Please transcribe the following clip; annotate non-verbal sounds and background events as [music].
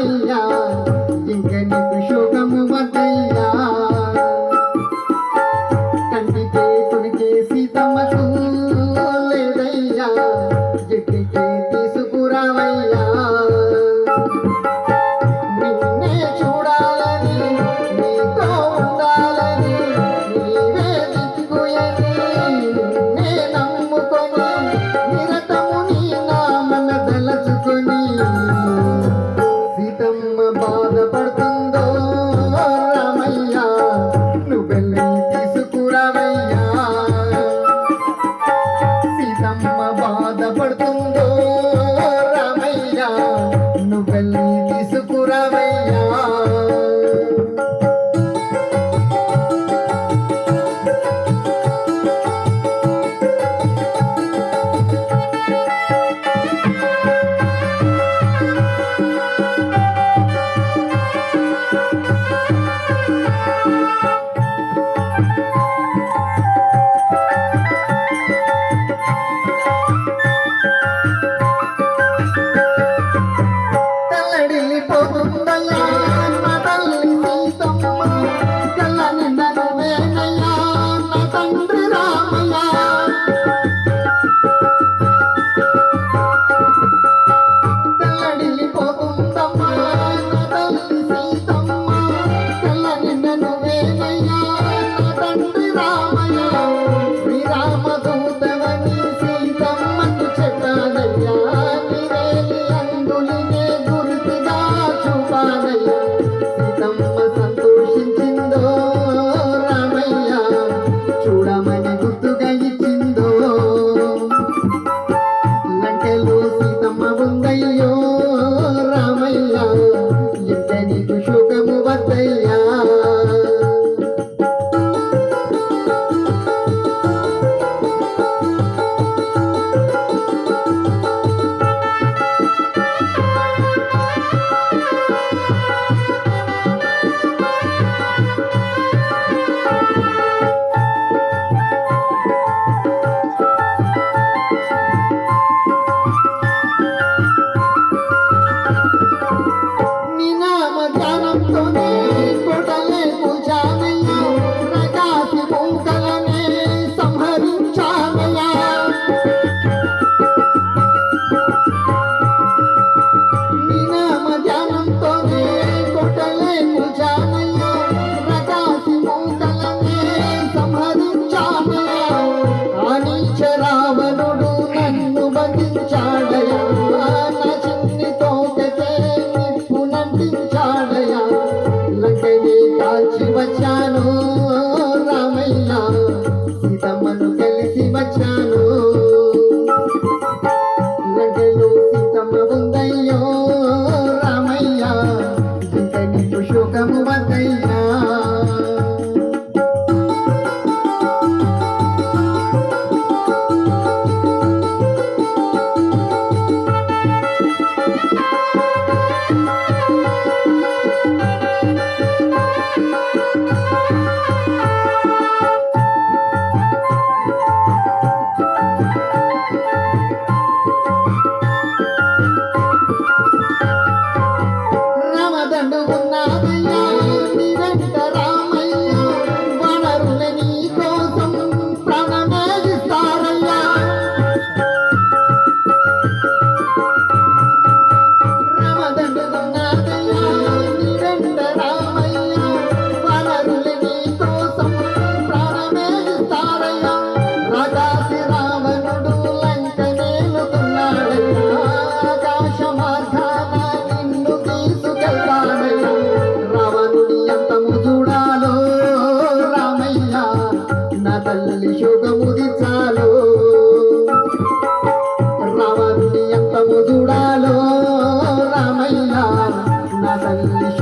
哎 [laughs] 呀 ராமய రావణుడు నన్ను బంధించాడయా నా చిన్ని తోకతే నిప్పు నంటించాడయా లంకని కాల్చి వచ్చాను రామయ్య. চল্লিশ